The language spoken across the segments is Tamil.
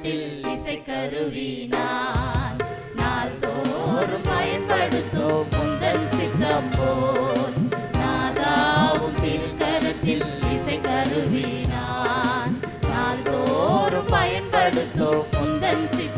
நாதத்தில் இசை கருவினான். நாள்தோறும் பயன்படுத்தோம் முந்தன் சித்தம் போல். நாதாவும் திருக்கரத்தில் இசை கருவினான். நாள்தோறும் பயன்படுத்தோம் முந்தன் சித்தம்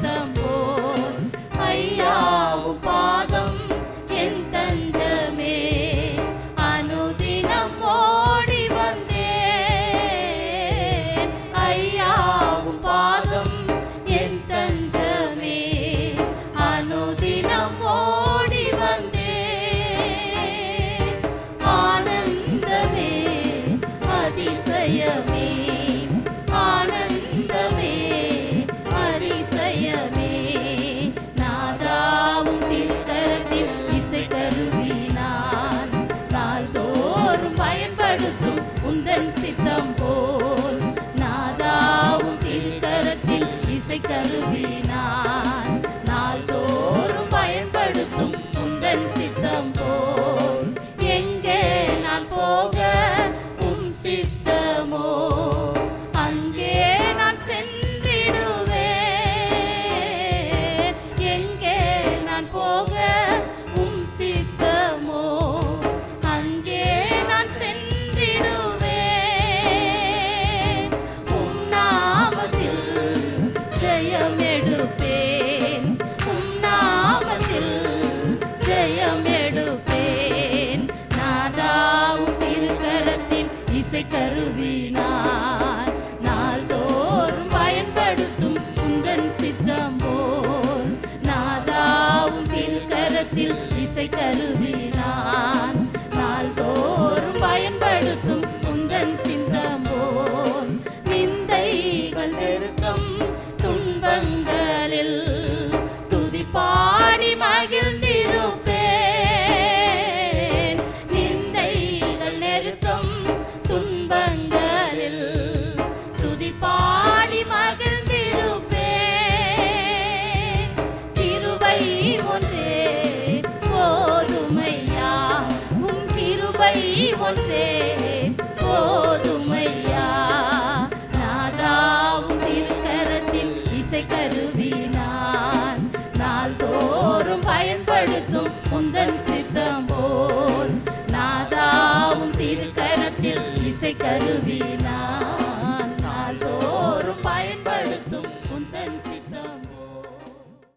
Yummy. எடுப்பேன். உம் நாமத்தில் ஜெயம் எடுப்பேன். நாதாவும் திருக்கரத்தின் இசை கருவினார் நாள்தோறும் பயன்படுத்தும் உங்கள் சித்தம் போல். நாதாவும் திருக்கரத்தில் இசை கருவி